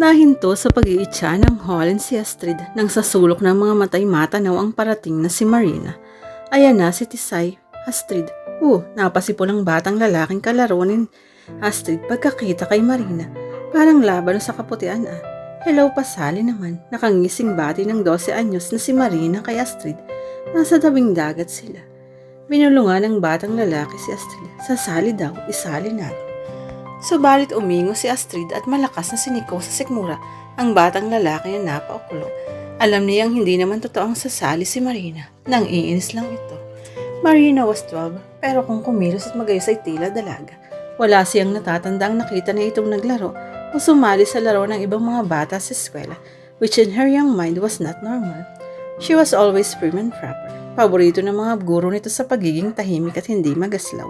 Nahinto sa pag-iitsa ng Holland si Astrid nang sa sulok ng mga matay matanaw ang parating na si Marina. Ayan na si Tisay. Astrid. Uh, napasipo ng batang lalaking kalaro ni Astrid pagkakita kay Marina. Parang laban sa kaputian ah. Hello pasali naman. Nakangising bati ng 12 anyos na si Marina kay Astrid. Nasa tabing dagat sila. Binulungan ng batang lalaki si Astrid. Sasali daw, isali natin. Subalit umingo si Astrid at malakas na siniko sa sikmura ang batang lalaki na napaukulo. Alam niyang hindi naman totoong sasali si Marina. Nang iinis lang ito. Marina was 12 pero kung kumilos at magayos ay tila dalaga. Wala siyang natatandang nakita na itong naglaro o sumali sa laro ng ibang mga bata sa eskwela which in her young mind was not normal. She was always prim and proper. Paborito ng mga guro nito sa pagiging tahimik at hindi magaslaw.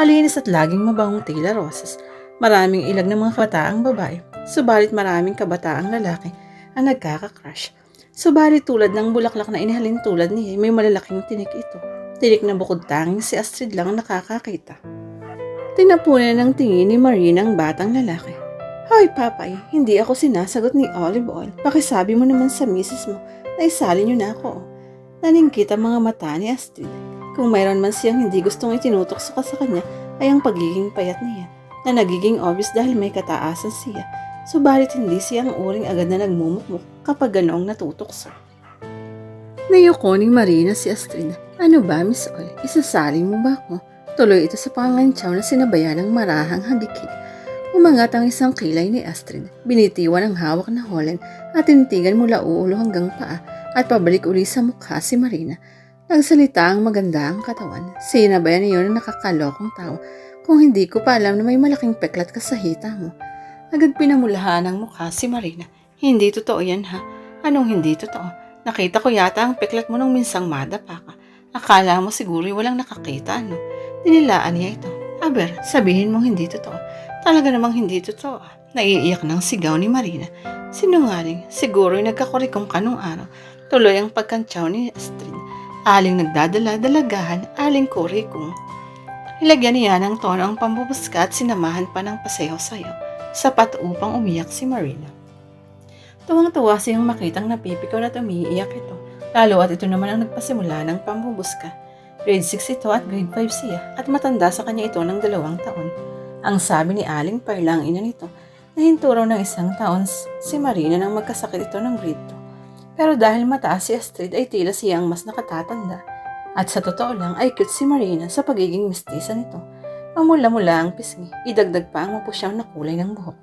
Malinis at laging mabangong tila roses. Maraming ilag ng mga kabataang babae, subalit maraming kabataang lalaki ang nagkaka-crush. Subalit tulad ng bulaklak na inihalin tulad niya, may malalaking tinik ito. Tinik na bukod tanging si Astrid lang ang nakakakita. Tinapunan ng tingin ni Marina ang batang lalaki. Hoy, papay, hindi ako sinasagot ni Olive Oil. Pakisabi mo naman sa misis mo na isali niyo na ako. Naningkit ang mga mata ni Astrid. Kung mayroon man siyang hindi gustong itinutokso ka sa kanya, ay ang pagiging payat niya, na nagiging obvious dahil may kataasan siya. Subalit hindi siya ang uring agad na nagmumukmuk kapag ganoong natutokso. Nayoko ni Marina si Astrid. Ano ba, Miss Ol? Isasali mo ba ako? Tuloy ito sa pangangantsaw na sinabayan ng marahang hagikik. Umangat ang isang kilay ni Astrid. Binitiwan ang hawak na Holland at tinitigan mula uulo hanggang paa at pabalik uli sa mukha si Marina. Nagsalita ang maganda ang katawan. Sinabayan niyo na nakakalokong tao kung hindi ko pa alam na may malaking peklat ka sa hita mo. Agad pinamulahan ng mukha si Marina. Hindi totoo yan ha. Anong hindi totoo? Nakita ko yata ang peklat mo nung minsang madapa ka. Akala mo siguro walang nakakita, ano? Dinilaan niya ito. Aber, sabihin mong hindi totoo. Talaga namang hindi totoo. ah. Naiiyak ng sigaw ni Marina. Sinungaling, siguro ay nagkakurikong kanong araw. Tuloy ang pagkantsaw ni Astrid. Aling nagdadala dalagahan, aling kurikong. Ilagyan niya ng tono ang pambubuska at sinamahan pa ng pasayaw-sayaw. Sapat upang umiyak si Marina. Tuwang-tuwa siyang makitang napipikaw at umiiyak ito. Lalo at ito naman ang nagpasimula ng pambubuska. Grade 6 ito at grade 5 siya at matanda sa kanya ito ng dalawang taon. Ang sabi ni Aling Perla ang ina nito, nahinto raw ng isang taon si Marina nang magkasakit ito ng grade 2. Pero dahil mataas si Astrid ay tila siya ang mas nakatatanda. At sa totoo lang ay cute si Marina sa pagiging mistisa nito. Mamula-mula ang pisngi, idagdag pa ang mapusyang na kulay ng buhok.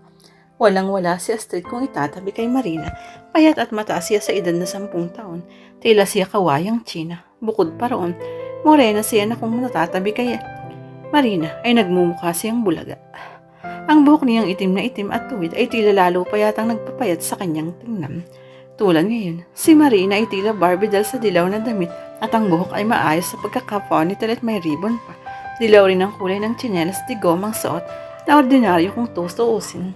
Walang-wala si Astrid kung itatabi kay Marina, payat at mataas siya sa edad na sampung taon. Tila siya kawayang China. Bukod pa roon, morena siya na kung natatabi kay Marina ay nagmumukha siyang bulaga. Ang buhok niyang itim na itim at tuwid ay tila lalo pa yatang nagpapayat sa kanyang tingnan. Tulad ngayon, si Marina ay tila Barbie dahil sa dilaw na damit at ang buhok ay maayos sa pagkaka-ponytail at may ribbon pa. Dilaw rin ang kulay ng tsinelas di gomang suot na ordinaryo kung tustuusin.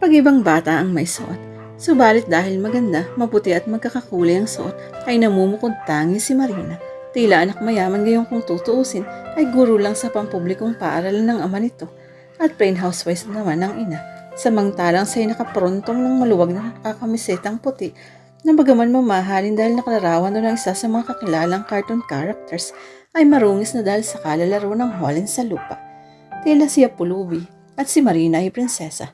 Pag-ibang bata ang may suot. Subalit dahil maganda, maputi at magkakakulay ang suot, ay namumukod tangi si Marina. Tila anak mayaman gayong kung tutuusin, ay guro lang sa pampublikong paaralan ng ama nito. At plain housewife naman ng ina. Samantalang sa'y nakaprontong ng maluwag na kakamisetang puti na bagaman mamahalin dahil nakalarawan doon ng isa sa mga kakilalang cartoon characters ay marungis na dahil sa kalalaro ng Holland sa lupa. Tila siya pulubi at si Marina ay prinsesa.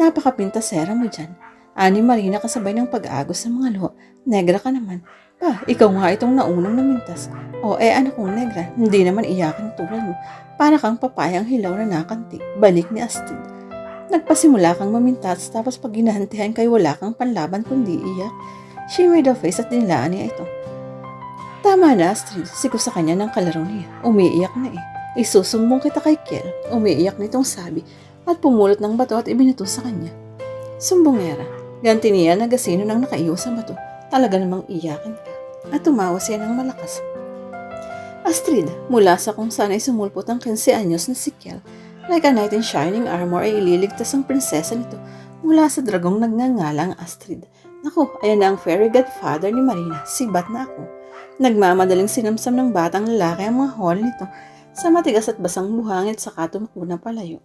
Napakapintasera mo dyan. Ani Marina kasabay ng pag-agos sa mga luho. Negra ka naman. Pa, ikaw nga itong naunang namintas. O eh ano kung negra, hindi naman iyakin tulad mo. Para kang papayang hilaw na nakanti. Balik ni Astrid. Nagpasimula kang mamintas tapos pag ginahantihan kay wala kang panlaban kundi iyak. She made a face at dinilaan niya ito. Tama na Astrid, siko sa kanya ng kalaro niya. Umiiyak na eh. Isusumbong kita kay Kiel. Umiiyak nitong sabi at pumulot ng bato at ibinato sa kanya. Sumbongera. Ganti niya na gasino nang nakaiwas sa bato. Talaga namang iyakin ka. At tumawa siya ng malakas. Astrid, mula sa kung saan ay sumulpot ang 15 anyos na si Kiel, like a knight in shining armor ay ililigtas ang prinsesa nito mula sa dragong nagngangalang Astrid. Naku, ayan na ang fairy godfather ni Marina, sibat na ako. Nagmamadaling sinamsam ng batang lalaki ang mga hall nito sa matigas at basang buhangin at saka tumakbo na palayo.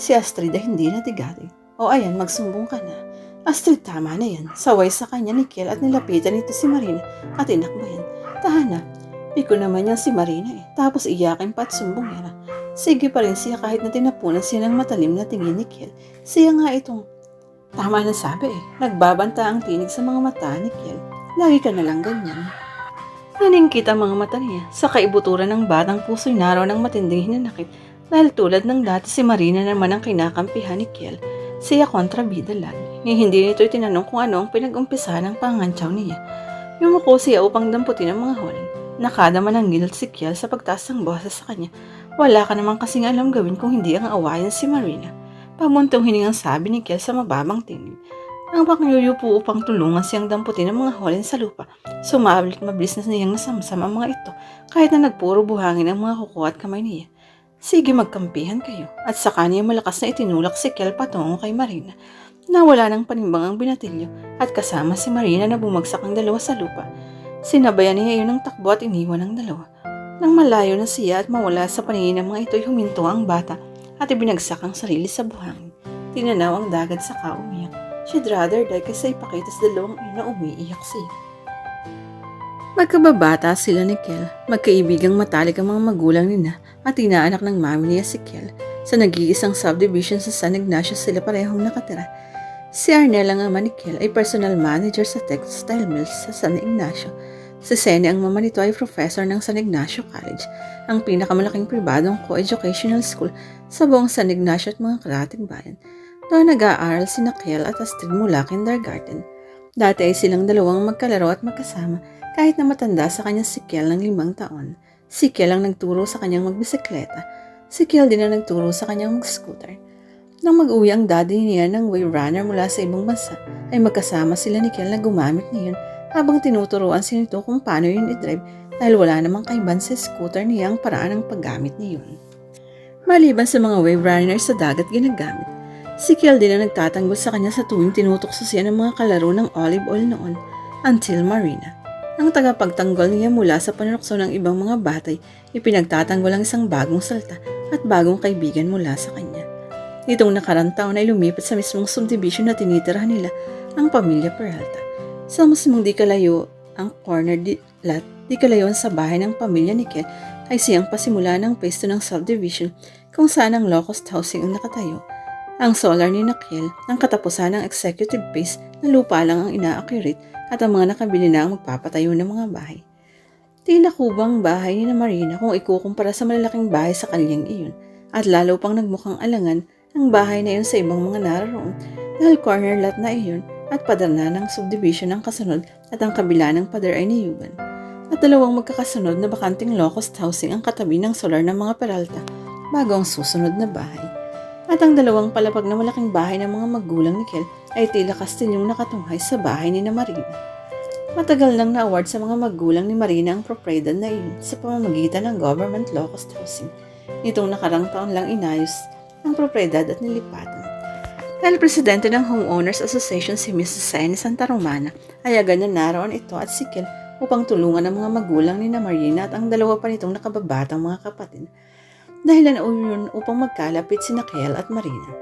Si Astrid ay hindi natigati. O ayan, magsumbong ka na. Astrid, tama na yan. Saway sa kanya ni Kiel at nilapitan nito si Marina at inakbayan. Tahana, piko naman yan si Marina eh. Tapos iyakin pa at sumbong yan. Sige pa rin siya kahit na tinapunan siya ng matalim na tingin ni Kiel. Siya nga itong Tama na sabi eh. Nagbabanta ang tinig sa mga mata ni Kiel. Lagi ka na ganyan. Naningkit ang mga mata niya sa kaibuturan ng batang puso'y naraw ng matinding hinanakit dahil tulad ng dati si Marina naman ang kinakampihan ni Kiel. Siya kontrabida lagi. Ni hindi nito itinanong kung ano ang pinag-umpisa ng pangantsaw niya. Yumuko siya upang damputin ang mga holen. Nakadama ng guilt si Kiel sa pagtaas ng boses sa kanya. Wala ka naman kasing alam gawin kung hindi ang awayan si Marina. Pamuntong hiningang sabi ni Kiel sa mababang tingin. Ang pakyuyupo upang tulungan siyang damputin ang mga holen sa lupa. Sumablit mabilis na niyang nasamsam ang mga ito kahit na nagpuro buhangin ang mga kuko at kamay niya. Sige magkampihan kayo at sa kanya malakas na itinulak si Kiel patungo kay Marina. Nawala ng panimbang ang binatilyo at kasama si Marina na bumagsak ang dalawa sa lupa. Sinabayan niya yun ng takbo at iniwan ang dalawa. Nang malayo na siya at mawala sa paningin ng mga ito'y huminto ang bata at ibinagsak ang sarili sa buhangin. Tinanaw ang dagat sa kaumiyak. She'd rather die kaysa ipakita sa dalawang ina umiiyak siya. Magkababata sila ni Kel. Magkaibigang matalik ang mga magulang nina at inaanak ng mami niya si Kel. Sa nag-iisang subdivision sa San Ignacio sila parehong nakatira. Si Arnel ang ama ni Kel ay personal manager sa textile mills sa San Ignacio. Si Sene ang mama nito ay professor ng San Ignacio College, ang pinakamalaking pribadong co-educational school sa buong San Ignacio at mga karating bayan. Doon nag-aaral si Kel at Astrid mula kindergarten. Dati ay silang dalawang magkalaro at magkasama kahit na matanda sa kanya si Kel ng limang taon. Si Kel ang nagturo sa kanyang magbisikleta. Si Kel din ang nagturo sa kanyang mag-scooter. Nang mag-uwi ang daddy niya ng wave runner mula sa ibang bansa, ay magkasama sila ni Kel na gumamit niyon habang tinuturuan si nito kung paano yun i-drive dahil wala namang kaiban sa scooter niya ang paraan ng paggamit niyon. Maliban sa mga wave runners sa dagat ginagamit, si Kel din ang nagtatanggol sa kanya sa tuwing tinutukso siya ng mga kalaro ng olive oil noon until Marina. Ang tagapagtanggol niya mula sa panunokso ng ibang mga batay, ipinagtatanggol ang isang bagong salta at bagong kaibigan mula sa kanya. Nitong nakarang taon ay lumipat sa mismong subdivision na tinitirahan nila ang pamilya Peralta. Sa mismong di kalayo ang corner di, lot, di kalayon sa bahay ng pamilya ni Ken ay siyang pasimula ng pesto ng subdivision kung saan ang locust housing ang nakatayo. Ang solar ni Nakiel ang katapusan ng executive base na lupa lang ang ina-accurate at ang mga nakabili na ang magpapatayo ng mga bahay. Tila kubang bahay ni na Marina kung ikukumpara sa malalaking bahay sa kanyang iyon at lalo pang nagmukhang alangan ang bahay na iyon sa ibang mga naroon dahil corner lot na iyon at pader na ng subdivision ang kasunod at ang kabila ng pader ay niyugan. At dalawang magkakasunod na bakanting locust housing ang katabi ng solar ng mga Peralta bago ang susunod na bahay. At ang dalawang palapag na malaking bahay ng mga magulang ni Kel ay tila kastilyong nakatunghay sa bahay ni na Marina. Matagal nang na-award sa mga magulang ni Marina ang propriedad na iyon sa pamamagitan ng government locust housing. Nitong nakarang taon lang inayos ang propriedad at nilipatan. Dahil presidente ng Homeowners Association si Mrs. Sain Santa Romana, ay agad na naroon ito at si Kel upang tulungan ang mga magulang ni na Marina at ang dalawa pa nitong nakababatang mga kapatid dahilan yun upang magkalapit si Nakel at Marina.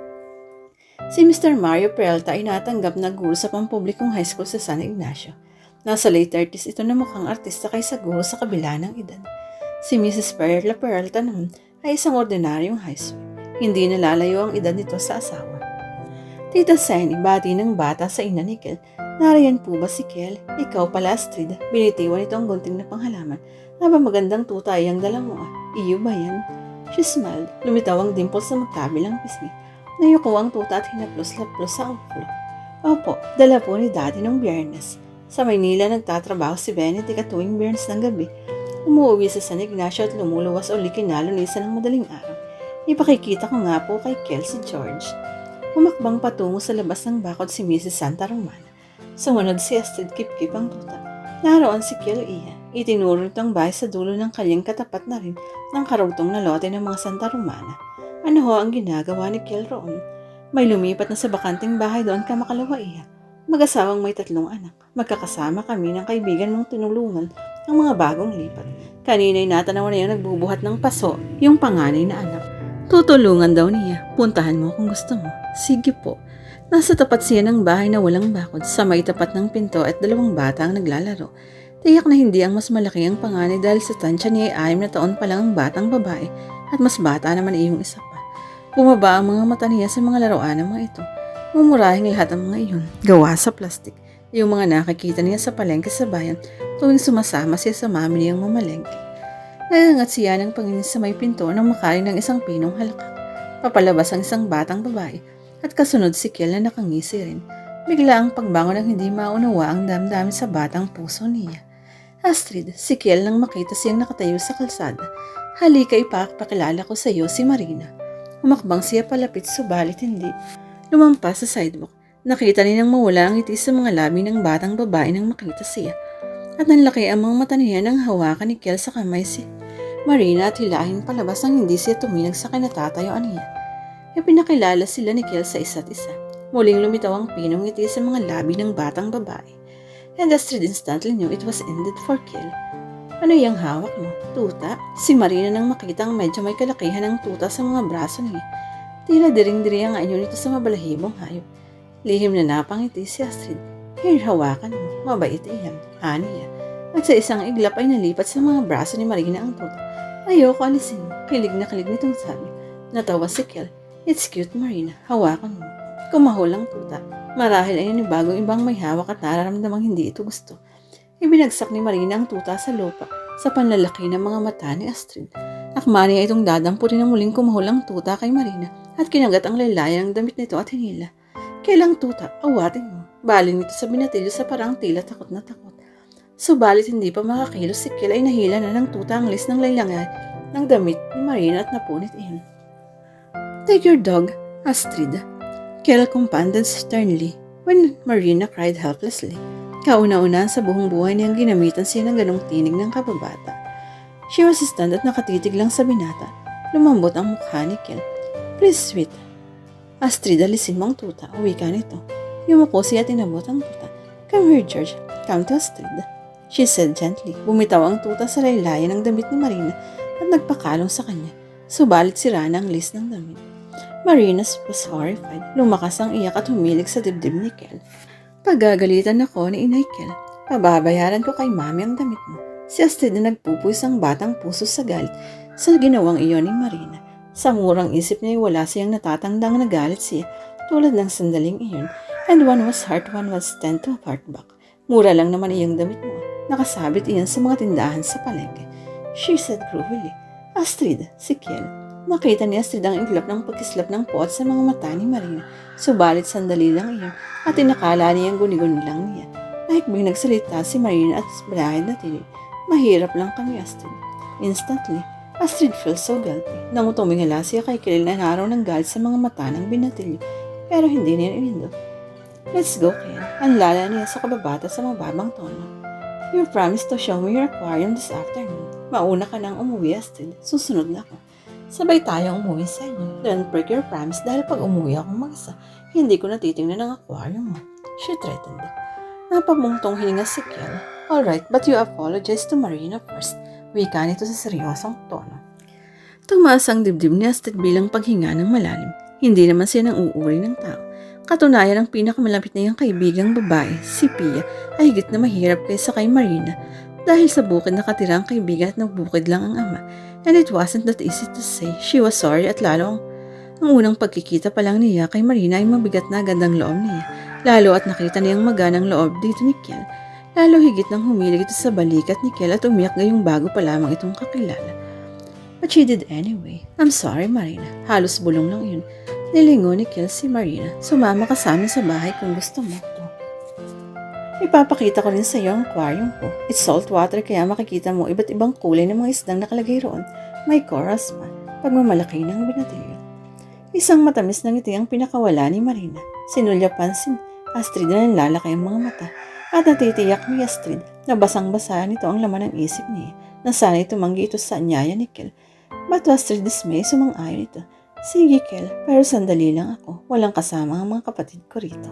Si Mr. Mario Peralta ay natanggap na guro sa pampublikong high school sa San Ignacio. Nasa late 30s ito na mukhang artista kaysa guro sa kabila ng edad. Si Mrs. Perla Peralta naman ay isang ordinaryong high school. Hindi nalalayo ang edad nito sa asawa. Tita Sandy, bati ng bata sa ina ni Kel. Narayan po ba si Kel? Ikaw pala, Astrid. Binitiwan ito ang gunting na panghalaman. Aba magandang tutay ang dala mo ah. Iyo ba yan? She smiled. Lumitaw ang dimples sa magkabilang pisngi. Nayuko ang tuta at hinaplos-laplos sa ulo. Opo, dala po ni Daddy nung biyernes. Sa Maynila nagtatrabaho si Benedict at tuwing biyernes ng gabi. Umuwi sa San Ignacio at lumuluwas o likinalunisan ng madaling araw. Ipakikita ko nga po kay Kel si George. Humakbang patungo sa labas ng bakod si Mrs. Santa Romana. Sumunod si Astrid Kip-Kip ang tuta. Naroon si Kel Iya. Itinuro nito ang bahay sa dulo ng kanyang katapat na rin ng karugtong na lote ng mga Santa Romana. Ano ho ang ginagawa ni Kel roon? May lumipat na sa bakanting bahay doon ka makalawa iya. Mag-asawang may tatlong anak. Magkakasama kami ng kaibigan mong tinulungan ang mga bagong lipat. Kanina'y natanaw na yan nagbubuhat ng paso yung panganay na anak. Tutulungan daw niya. Puntahan mo kung gusto mo. Sige po. Nasa tapat siya ng bahay na walang bakod sa may tapat ng pinto at dalawang bata ang naglalaro. Tiyak na hindi ang mas malaki ang panganay dahil sa tansya niya ay anim na taon pa lang ang batang babae at mas bata naman ay isa pa. Bumaba ang mga mata niya sa mga laruan ng mga ito. Mumurahing lahat ang mga iyon, gawa sa plastik. Yung mga nakikita niya sa palengke sa bayan tuwing sumasama siya sa mami niyang mamalengke. Nagangat siya ng pangingin sa may pinto nang makain ng isang pinong halakak. Papalabas ang isang batang babae at kasunod si Kiel na nakangisi rin. Bigla ang pagbangon ng hindi maunawa ang damdamin sa batang puso niya. Astrid, si Kiel nang makita siyang nakatayo sa kalsada. Halika ipakpakilala ko sa iyo si Marina. Humakbang siya palapit subalit hindi. Lumampas sa sidewalk. Nakita nilang mawala ang ngiti sa mga labi ng batang babae nang makita siya. At ang mga mata niya nang hawakan ni Kiel sa kamay si Marina at hilahin palabas nang hindi siya tuminag sa kinatatayuan niya. Ipinakilala sila ni Kiel sa isa't isa. Muling lumitaw ang pinong ngiti sa mga labi ng batang babae. And Astrid instantly knew it was ended for Kiel. Ano yung hawak mo? Tuta? Si Marina nang makitang medyo may kalakihan ng tuta sa mga braso niya. Tila diring-diri ang anyo nito sa mabalahibong hayop. Lihim na napangiti si Astrid. Here, hawakan mo. Mabait iyan. Ani niya. At sa isang iglap ay nalipat sa mga braso ni Marina ang tuta. Ayoko alisin. Kilig na kilig nitong sabi. Natawa si Kiel. It's cute, Marina. Hawakan mo. Kumahol ang tuta. Marahil ay bagong ibang may hawak at nararamdamang hindi ito gusto. Ibinagsak ni Marina ang tuta sa lupa sa panlalaki ng mga mata ni Astrid. Akma niya itong dadamputin na muling kumahol ang tuta kay Marina at kinagat ang laylayan ng damit nito at hinila. Kailang tuta, awatin mo. Baling nito sa binatilyo sa parang tila takot na takot. Subalit hindi pa makakilos si Kiel ay nahila na ng tuta ang lis ng laylangan ng damit ni Marina at napunit iyon. Take your dog, Astrid. Kiel commanded sternly when Marina cried helplessly. Kauna-una sa buong buhay niyang ginamitan siya ng ganong tinig ng kababata. She was stand at nakatitig lang sa binata. Lumambot ang mukha ni Kiel. Please, sweet. Astrid, alisin mo tuta. Uwi ka nito. Yumuko siya at inabot ang tuta. Come here, George. Come to Astrid. She said gently. Bumitaw ang tuta sa laylayan ng damit ni Marina at nagpakalong sa kanya. Subalit sira na ang list ng damit. Marina was horrified. Lumakas ang iyak at humilig sa dibdib ni Kel. Pagagalitan ako ni Inay Kel. Pababayaran ko kay mami ang damit mo. Si Astrid na nagpupus ang batang puso sa galit sa ginawang iyon ni Marina. Sa murang isip niya wala siyang natatandang nagalit siya tulad ng sandaling iyon. And one was heart, one was stand to heart back. Mura lang naman iyong damit mo. Nakasabit iyan sa mga tindahan sa palengke. She said cruelly. Astrid, si Kiel. Nakita ni Astrid ang iglap ng pagkislap ng puot sa mga mata ni Marina. Subalit sandali lang iyon at inakala niyang guni-guni lang niya. Mahikbing nagsalita si Marina at balahid na tinig. Mahirap lang kami, Astrid. Instantly, Astrid felt so guilty. Nang tumingala siya kay Kiel na naraw ng galit sa mga mata ng binatilyo. Pero hindi niya inindot. Let's go, Kiel. Ang lala niya sa kababata sa mababang tono. You promised to show me your aquarium this afternoon. Mauna ka nang umuwi, Astrid. Susunod na ako. Sabay tayong umuwi sa inyo. Don't break your promise dahil pag umuwi ako mag-isa, hindi ko natitingnan ang aquarium mo. She threatened. Napamungtong hininga si Kiel. Alright, but you apologize to Marina first. Wika nito sa seryosong tono. Tumaas ang dibdib ni Astrid bilang paghinga ng malalim. Hindi naman siya nang uuri ng tao. Katunayan ang pinakamalapit na iyang kaibigang babae, si Pia, ay higit na mahirap kaysa kay Marina dahil sa bukid nakatira ang kaibigan at nagbukid lang ang ama. And it wasn't that easy to say. She was sorry at lalo ang, ang unang pagkikita pa lang niya kay Marina ay mabigat na gandang loob niya. Lalo at nakita niyang maganang loob dito ni Kiel. Lalo higit nang humilig ito sa balikat ni Kiel at umiyak ngayong bago pa lamang itong kakilala. But she did anyway. I'm sorry, Marina. Halos bulong lang yun. Nilingo ni Kiel si Marina. Sumama ka sa amin sa bahay kung gusto mo. Ipapakita ko rin sa iyo ang aquarium ko. It's salt water kaya makikita mo iba't ibang kulay ng mga isdang nakalagay roon. May chorus pa. Pagmamalaki ng binatilyo. Isang matamis na ngiti ang pinakawala ni Marina. Sinulya pansin. Astrid na nanlalaki ang mga mata. At natitiyak ni Astrid na basang-basa nito ang laman ng isip niya na sana'y tumanggi ito sa anyaya ni Kel. But Astrid dismay, sumang-ayon ito. Sige, Kel, pero sandali lang ako. Walang kasama ang mga kapatid ko rito.